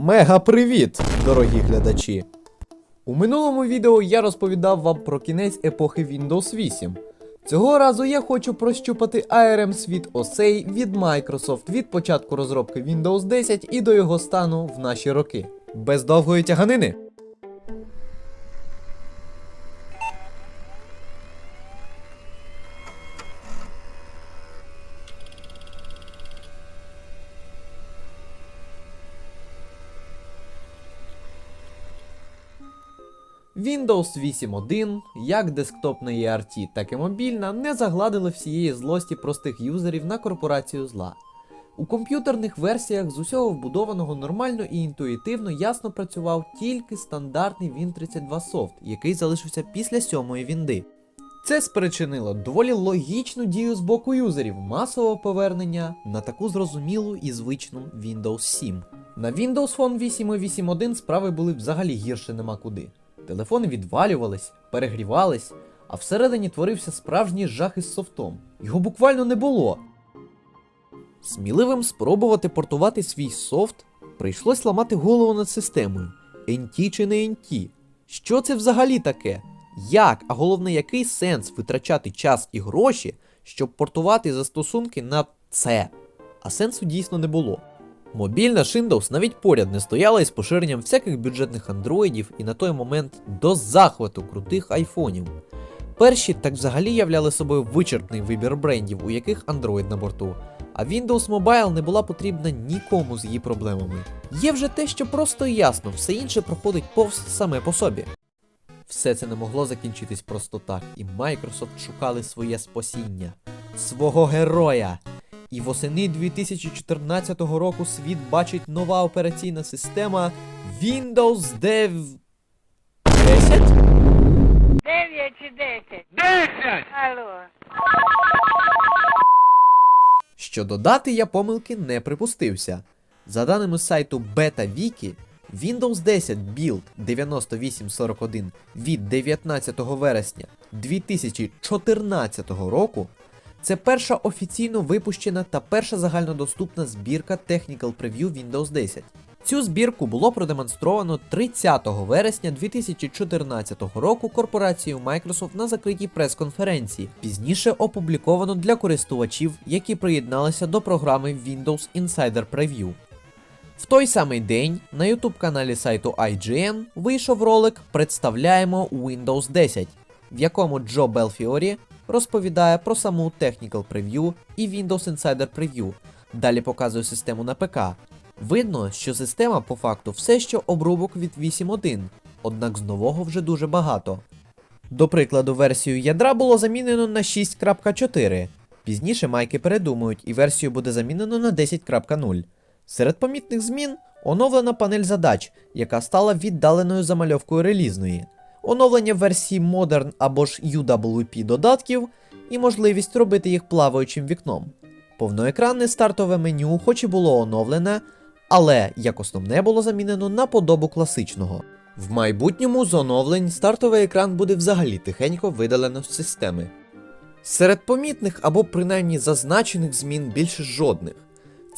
Мега привіт, дорогі глядачі! У минулому відео я розповідав вам про кінець епохи Windows 8. Цього разу я хочу прощупати ARM світ осей від Microsoft від початку розробки Windows 10 і до його стану в наші роки. Без довгої тяганини. Windows 8.1, як десктопна ERT, так і мобільна, не загладили всієї злості простих юзерів на корпорацію зла. У комп'ютерних версіях з усього вбудованого нормально і інтуїтивно ясно працював тільки стандартний Win32 Soft, який залишився після сьомої вінди. Це спричинило доволі логічну дію з боку юзерів масового повернення на таку зрозумілу і звичну Windows 7. На Windows Phone 8 і 8.1 справи були взагалі гірше нема куди. Телефони відвалювались, перегрівались, а всередині творився справжній жах із софтом. Його буквально не було. Сміливим спробувати портувати свій софт прийшлось ламати голову над системою. NT чи не NT? Що це взагалі таке? Як, а головне, який сенс витрачати час і гроші, щоб портувати застосунки на це? А сенсу дійсно не було. Мобільна Windows навіть поряд не стояла із поширенням всяких бюджетних андроїдів і на той момент до захвату крутих айфонів. Перші так взагалі являли собою вичерпний вибір брендів, у яких Android на борту, а Windows Mobile не була потрібна нікому з її проблемами. Є вже те, що просто і ясно, все інше проходить повз саме по собі. Все це не могло закінчитись просто так, і Microsoft шукали своє спасіння, свого героя. І восени 2014 року світ бачить нова операційна система Windows Dev 10? Дев'ять чи десять? Десять! Алло. Щодо дати я помилки не припустився. За даними сайту BetaWiki, Windows 10 Build 9841 від 19 вересня 2014 року це перша офіційно випущена та перша загальнодоступна збірка Technical Preview Windows 10. Цю збірку було продемонстровано 30 вересня 2014 року корпорацією Microsoft на закритій прес-конференції, пізніше опубліковано для користувачів, які приєдналися до програми Windows Insider Preview. В той самий день на YouTube каналі сайту IGN вийшов ролик Представляємо Windows 10, в якому Джо Белфіорі розповідає про саму Technical Preview і Windows Insider Preview. Далі показує систему на ПК. Видно, що система по факту все ще обрубок від 8.1, однак з нового вже дуже багато. До прикладу, версію ядра було замінено на 6.4. Пізніше майки передумують і версію буде замінено на 10.0. Серед помітних змін оновлена панель задач, яка стала віддаленою замальовкою релізної, оновлення версії Modern або ж UWP додатків і можливість робити їх плаваючим вікном. Повноекранне стартове меню, хоч і було оновлене, але як основне було замінено на подобу класичного. В майбутньому з оновлень стартовий екран буде взагалі тихенько видалено з системи. Серед помітних або принаймні зазначених змін більше жодних.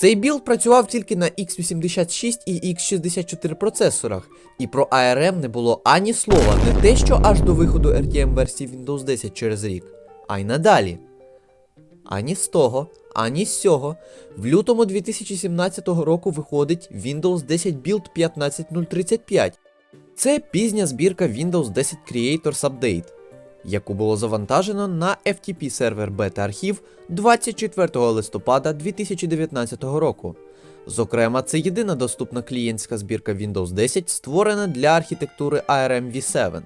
Цей білд працював тільки на x86 і x64 процесорах, і про ARM не було ані слова, не те, що аж до виходу RTM версії Windows 10 через рік, а й надалі. Ані з того, ані з сього. В лютому 2017 року виходить Windows 10 Build 15035. Це пізня збірка Windows 10 Creators Update, яку було завантажено на FTP сервер бета архів 24 листопада 2019 року. Зокрема, це єдина доступна клієнтська збірка Windows 10, створена для архітектури ARM V7.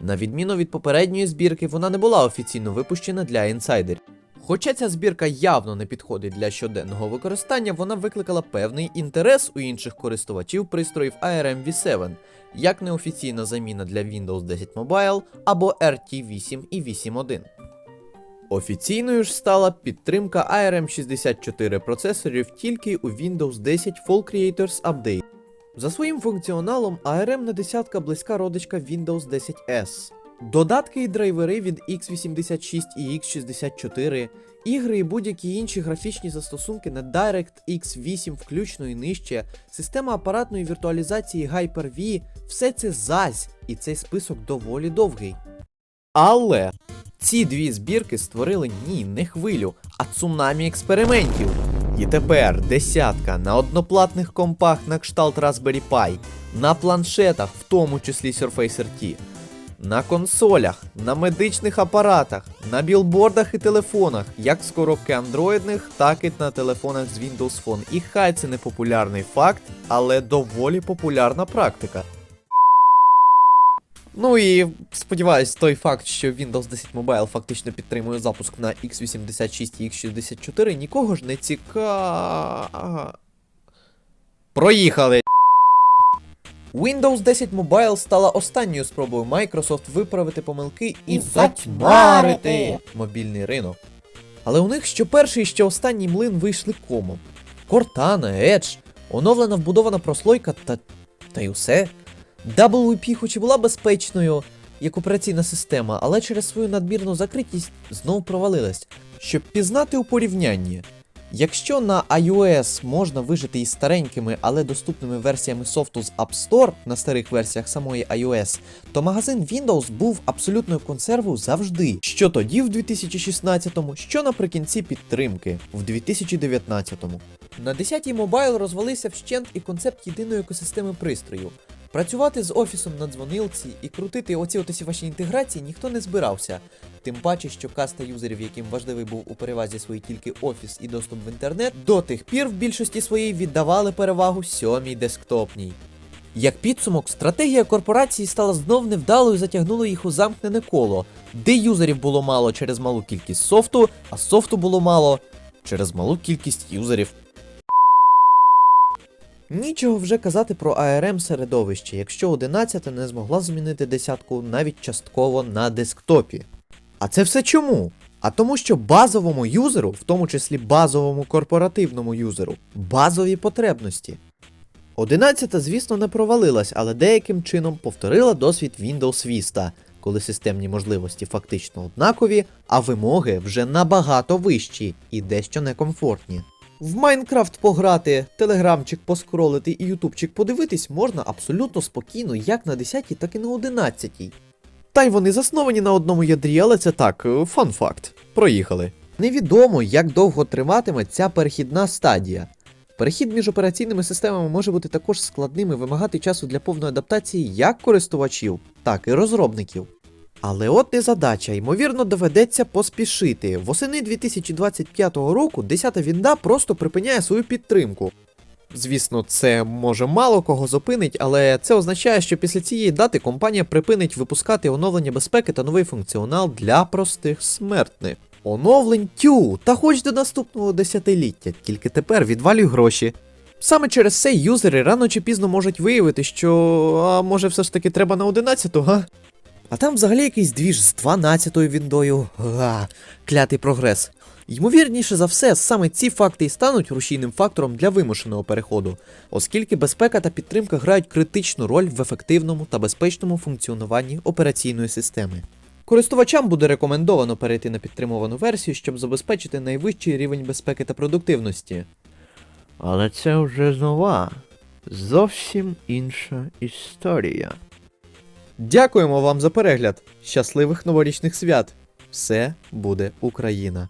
На відміну від попередньої збірки, вона не була офіційно випущена для інсайдерів. Хоча ця збірка явно не підходить для щоденного використання, вона викликала певний інтерес у інших користувачів пристроїв ARM V7, як неофіційна заміна для Windows 10 Mobile або RT8 і 8.1. Офіційною ж стала підтримка ARM64 процесорів тільки у Windows 10 Fall Creators Update. За своїм функціоналом ARM на десятка близька родичка Windows 10 S. Додатки і драйвери від x86 і x64, ігри і будь-які інші графічні застосунки на DirectX 8 включно і нижче, система апаратної віртуалізації Hyper-V – все це зась, і цей список доволі довгий. Але ці дві збірки створили ні, не хвилю, а цунамі експериментів. І тепер десятка на одноплатних компах на кшталт Raspberry Pi, на планшетах, в тому числі Surface RT, на консолях, на медичних апаратах, на білбордах і телефонах, як з коробки андроїдних, так і на телефонах з Windows Phone. І хай це не популярний факт, але доволі популярна практика. Ну і сподіваюсь, той факт, що Windows 10 Mobile фактично підтримує запуск на x86 і x64, нікого ж не цікав. Проїхали. Windows 10 Mobile стала останньою спробою Microsoft виправити помилки і, І затьмарити мобільний ринок. Але у них що перший, що останній млин вийшли комом. Cortana, Edge, оновлена вбудована прослойка та. та й усе. WP хоч і була безпечною як операційна система, але через свою надмірну закритість знов провалилась. Щоб пізнати у порівнянні, якщо на iOS можна вижити із старенькими, але доступними версіями софту з App Store на старих версіях самої iOS, то магазин Windows був абсолютною консервою завжди. Що тоді в 2016-му, що наприкінці підтримки в 2019-му. На 10-й Mobile розвалився вщент і концепт єдиної екосистеми пристрою. Працювати з офісом на дзвонилці і крутити оці от ваші інтеграції ніхто не збирався. Тим паче, що каста юзерів, яким важливий був у перевазі своїй тільки офіс і доступ в інтернет, до тих пір в більшості своїй віддавали перевагу сьомій десктопній. Як підсумок, стратегія корпорації стала знов невдалою і затягнула їх у замкнене коло, де юзерів було мало через малу кількість софту, а софту було мало через малу кількість юзерів. Нічого вже казати про ARM середовище, якщо 11 не змогла змінити десятку навіть частково на десктопі. А це все чому? А тому, що базовому юзеру, в тому числі базовому корпоративному юзеру, базові потребності. 11, звісно, не провалилась, але деяким чином повторила досвід Windows Vista, коли системні можливості фактично однакові, а вимоги вже набагато вищі і дещо некомфортні. В Майнкрафт пограти, телеграмчик поскролити і ютубчик подивитись можна абсолютно спокійно як на 10, так і на 11. Та й вони засновані на одному ядрі, але це так, фан факт. Проїхали. Невідомо, як довго триватиме ця перехідна стадія. Перехід між операційними системами може бути також складним і вимагати часу для повної адаптації як користувачів, так і розробників. Але от не задача, ймовірно, доведеться поспішити. Восени 2025 року 10-та Вінда просто припиняє свою підтримку. Звісно, це може мало кого зупинить, але це означає, що після цієї дати компанія припинить випускати оновлення безпеки та новий функціонал для простих смертних. Оновлень тю, та хоч до наступного десятиліття, тільки тепер відвалюй гроші. Саме через це юзери рано чи пізно можуть виявити, що а може все ж таки треба на 11-ту, га? А там взагалі якийсь двіж з 12-ю віндою. Га, клятий прогрес. Ймовірніше за все, саме ці факти і стануть рушійним фактором для вимушеного переходу, оскільки безпека та підтримка грають критичну роль в ефективному та безпечному функціонуванні операційної системи. Користувачам буде рекомендовано перейти на підтримувану версію, щоб забезпечити найвищий рівень безпеки та продуктивності. Але це вже нова, зовсім інша історія. Дякуємо вам за перегляд. Щасливих новорічних свят! Все буде Україна!